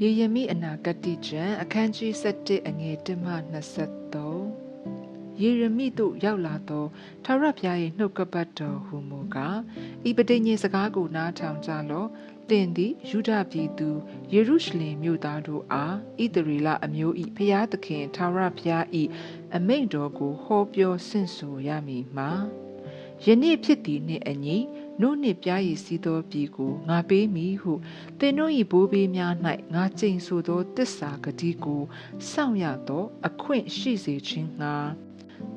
ယေရမိအနာဂတိကျမ်းအခန်းကြီး7အငယ်1မှ23ယေရမိတို့ရောက်လာသောထာဝရဘုရား၏နှုတ်ကပတ်တော်ဟူမူကားဤပဋိညာဉ်စကားကိုနားထောင်ကြလော့တင်သည်ယူဒပြည်သူယေရုရှလင်မြို့သားတို့အားဣသရေလအမျိုး၏ဖျားသခင်ထာဝရဘုရား၏အမိန့်တော်ကိုဟောပြောဆင့်ဆိုရမည်မှာယနေ့ဖြစ်သည်နှင့်အညီ နို့နှင့်ပြားရည်စီးသောပြည်ကိုငါပေးမည်ဟုသင်တို့၏ဘိုးဘေးများ၌ငါကြိမ်ဆိုသောတစ္ဆာဂတိကိုစောင့်ရသော အခွင့်ရှိစေခြင်းငှာ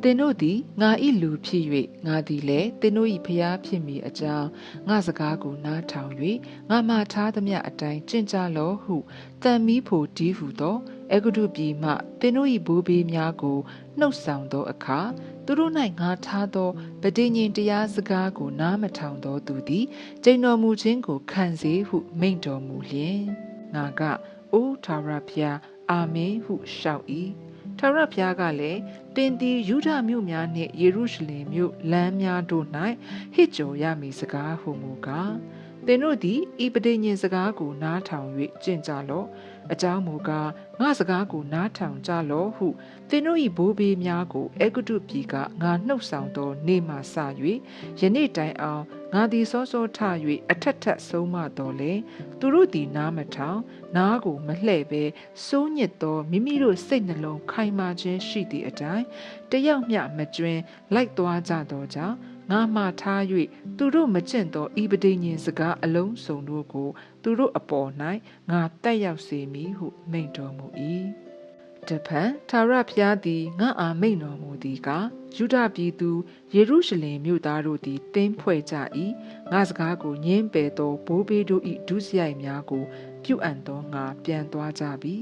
သင်တို့သည်ငါ၏လူဖြစ်၍ငါသည်လည်းသင်တို့၏ဖျားဖြစ်မည်အကြောင်းငါစကားကိုနားထောင်၍ငါမှထားသမျှအတိုင်းကျင့်ကြလော့ဟုတန်မီးဖို့တီးဟုသော အဂုတုပြည်မှသင်တို့၏ဘိုးဘေးများကိုနှုတ်ဆောင်သောအခါသူတို့၌ငါထားသောဗဒိညင်တရားစကားကိုနားမထောင်သောသူသည်ကျိန်တော်မူခြင်းကိုခံစေဟုမိန့်တော်မူလျင်ငါကအိုးထာဝရဘုရားအာမင်ဟုလျှောက်၏ထာဝရဘုရားကလည်းတင်သည်ယူဒမြို့များနှင့်ယေရုရှလင်မြို့လမ်းများတို့၌ဟစ်ကြော်ရမည်စကားဟုမူကား သင်တို့သည်ဤပဋိညာဉ်စကားကိုနားထောင်၍ကျင့်ကြလော့အကြောင်းမူကားငါစကားကိုနားထောင်ကြလော့ဟုသင်တို့၏ဘိုးဘေးများကိုအေဂုတုပြည်ကငါနှုတ်ဆောင်သောနေ့မှစ၍ယနေ့တိုင်အောင်ငါသည်စောစောထ၍အထက်ထက်ဆုံးမတော်လေသူတို့သည်နားမထောင်နားကိုမလှဲ့ပဲစိုးညစ်သောမိမိတို့စိတ်နှလုံးခိုင်မာခြင်းရှိသည့်အတိုင်းတယောက်မျှမကျွင်းလိုက်သွားကြသောကြောင့် ငါမှထား၍သူတို့မကျင့်သောဤပဒိညင်စကားအလုံးစုံတို့ကို သူတို့အပေါ်၌ငါတက်ရောက်စေမည်ဟုမိန့်တော်မူ၏တဖန်သာရဖျားသည်ငါအာမိန်တော်မူသည်ကယူဒပြည်သူယေရုရှလင်မြို့သားတို့သည်တင်းဖွဲ့ကြ၏ငါစကားကိုညင်းပယ်သောဘိုးဘေးတို့၏ဒုစရိုက်များကို ပြုအပ်သောငါပြန်သွားကြပြီ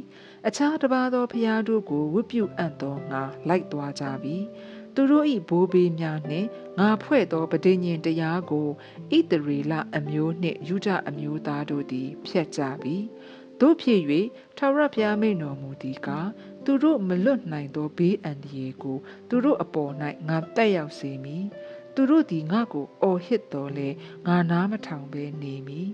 အခြားတစ်ပါးသောဖျားတို့ကိုဝတ်ပြုအပ်သောငါလိုက်သွားကြပြီ သူတို့၏ဘိုးဘေးများနှင့်ငါဖွဲ့သောဗဒိညင်တရားကိုဣတရေလအမျိုးနှင့်ယူဒအမျိုးသားတို့သည်ဖျက်ကြပြီတို့ဖြစ်၍ထာဝရဘုရားမိန်တော်မူသည်ကားသူတို့မလွတ်နိုင်သောဘေးအန္တရာယ်ကို သူတို့အပေါ်၌ငါတက်ရောက်စေမည်သူတို့သည်ငါ့ကိုအော်ဟစ်တော်လဲငါနားမထောင်ဘဲနေမည်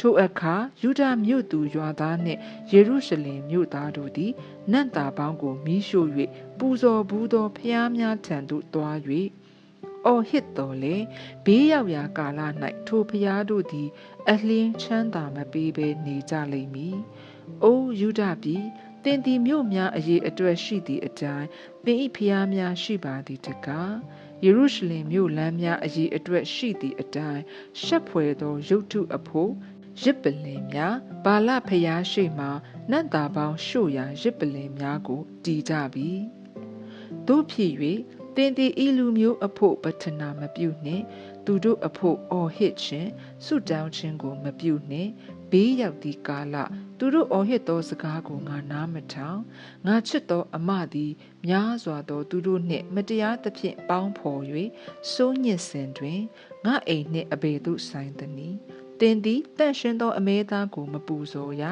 ထိုအခါယူဒမြို့သူရွာသားနှင့်ယေရုရှလင်မြို့သားတို့သည်နတ်သားပေါင်းကိုမီးရှို့၍ပူဇော်ဘူးသောဖျားများထံသို့တွား၍အော်ဟစ်တော်လေဘေးရောက်ရာကာလ၌ထိုဖျားတို့သည် အလင်းချမ်းသာမပေးဘဲနေကြလိမ့်မည်။အိုးယူဒပြည်တင်သည်မြို့များအရေးအတွက်ရှိသည့်အတိုင်းပင်ဤဖျားများရှိပါသည်တကားယေရုရှလင်မြို့လမ်းများအရေးအတွက်ရှိသည့်အတိုင်းရှက်ဖွယ်သောရုပ်ထုအဖို့ ရစ်ပလင်များဘာလဖျားရှိမှနတ်သားပေါင်းရှို့ရာရစ်ပလင်များကိုတည်ကြပြီတို့ဖြစ်၍တင်တီဤလူမျိုးအဖို့ပထနာမပြုနှင့်သူတို့အဖို့အော်ဟစ်ခြင်းဆုတောင်းခြင်းကိုမပြုနှင့်ဘေးရောက်သည့်ကာလသူတို့အော်ဟစ်သောစကားကိုငါနားမထောင်ငါချစ်သောအမသည်များစွာသော သူတို့နှင့်မတရားသဖြင့်ပေါင်းဖော်၍စိုးညစ်စဉ်တွင်ငါအိမ်နှင့်အဘေတို့ဆိုင်သည် တင်သည်တန့်ရှင်းသောအမဲသားကိုမပူဇော်ရ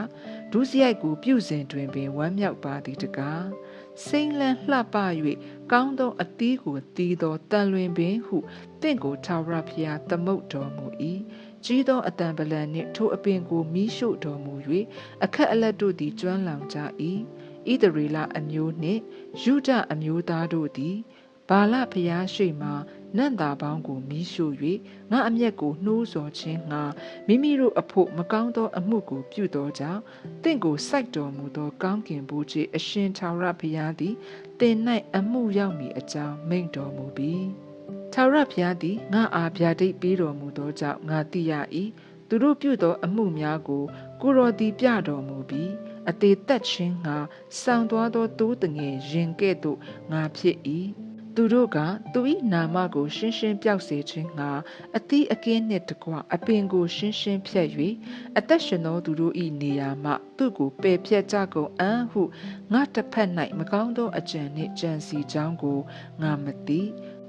ဒုစရိုက်ကိုပြုစဉ်တွင်ပင်ဝမ်းမြောက်ပါသည်တကားစိမ့်လန်းလှပ၍ကောင်းသောအသီးကိုတီးသောတန်လွင်ပင်ဟုတင့်ကိုထာဝရဘုရားသမုတ်တော်မူ၏ကြီးသောအတန်ပလန်နှင့်ထိုအပင်ကိုမီးရှို့တော်မူ၍အခက်အလက်တို့သည်ကျွမ်းလောင်ကြ၏ဣသရေလအမျိုးနှင့်ယူဒအမျိုးသားတို့သည်ဘာလဖျားရှိမှ နန့်တာပေါင်းကိုမီးရှို့၍ငါအမျက်ကိုနှိုးဆော်ခြင်းငါမိမိတို့အဖို့မကောင်းသောအမှုကိုပြုသောကြောင့်တင့်ကိုစိုက်တော်မူသောကောင်းကင်ဘုရားအရှင်ထာဝရဘုရားသည်တင်၌အမှုရောက်မည်အကြောင်းမိန့်တော်မူပြီးထာဝရဘုရားသည်ငါအားဗျာဒိတ်ပေးတော်မူသောကြောင့်ငါသိရ၏သူတို့ပြုသောအမှုများကိုကိုရော်သည်ပြတော်မူပြီးအသေးသက်ခြင်းငါစောင့်သွားသောတိုးတငယ်ရင်ကဲ့သို့ငါဖြစ်၏ သူတို့ကသူ၏နာမကို ရှင်းရှင်းပြောက်စေခြင်းငှာအသီးအကင်းနှင့်တကွအပင်ကို ရှင်းရှင်းဖြတ်၍အသက်ရှင်သောသူတို့၏နေရာမှသူ့ကိုပယ်ဖြတ်ကြကုန်အံ့ဟုငါတစ်ဖက်၌မကောင်းသောအကြံနှင့်ကြံစီကြောင်းကိုငါမသိ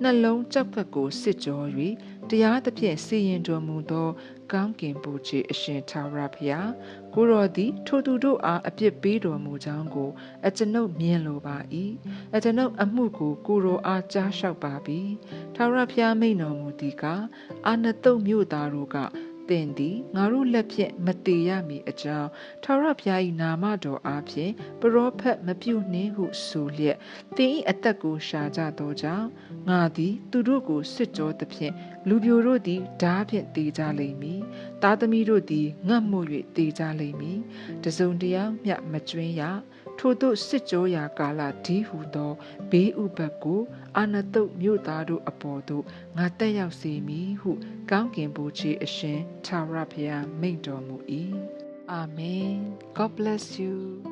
နှလုံးကြောက်ဖက်ကိုစစ်ကြော၍တရားသဖြင့်စီရင်တော်မူသောကောင်းကင်ဘုရားအရှင်ထာဝရဘုရား ကိုတော်သည်ထိုသူတို့အားအပြစ်ပေးတော်မူကြောင်းကို အကျွန်ုပ်မြင်လိုပါ၏အကျွန်ုပ်အမှုကိုကိုတော်အားကြားလျှောက်ပါပြီထာဝရဘုရားမိန်တော်မူသည်ကအာနတုတ်မြို့သားတို့က သသင်သည်ငါတို့လက်ဖြင့်မတည်ရမည်အကြောင်းထာဝရဘုရား၏နာမတော်အားဖြင့်ပရောဖက်မပြုတ်နှင့်ဟုဆိုလျက်သင်၏အသက်ကိုရှာကြသောကြောင့်ငါသည် သူတို့ကိုစစ်ကြောသဖြင့်လူပြိုတို့သည်ဓာဖြင့်တေကြလိမ့်မည်သားသမီးတို့သည်ငတ်မှု၍တေကြလိမ့်မည်တစုံတယောက်မျှမကျွင်းရ ထို့သို့စစ်ကြောရာကာလဒီဟုသောဘေးဥပတ်ကိုအာနတုတ်မြို့သားတို့အပေါ်သို့ငါတက်ရောက်စေမည်ဟု ကောင်းကင်ဘုရားအရှင်ထာဝရဘုရားမိန့်တော်မူ၏အာမင် God bless you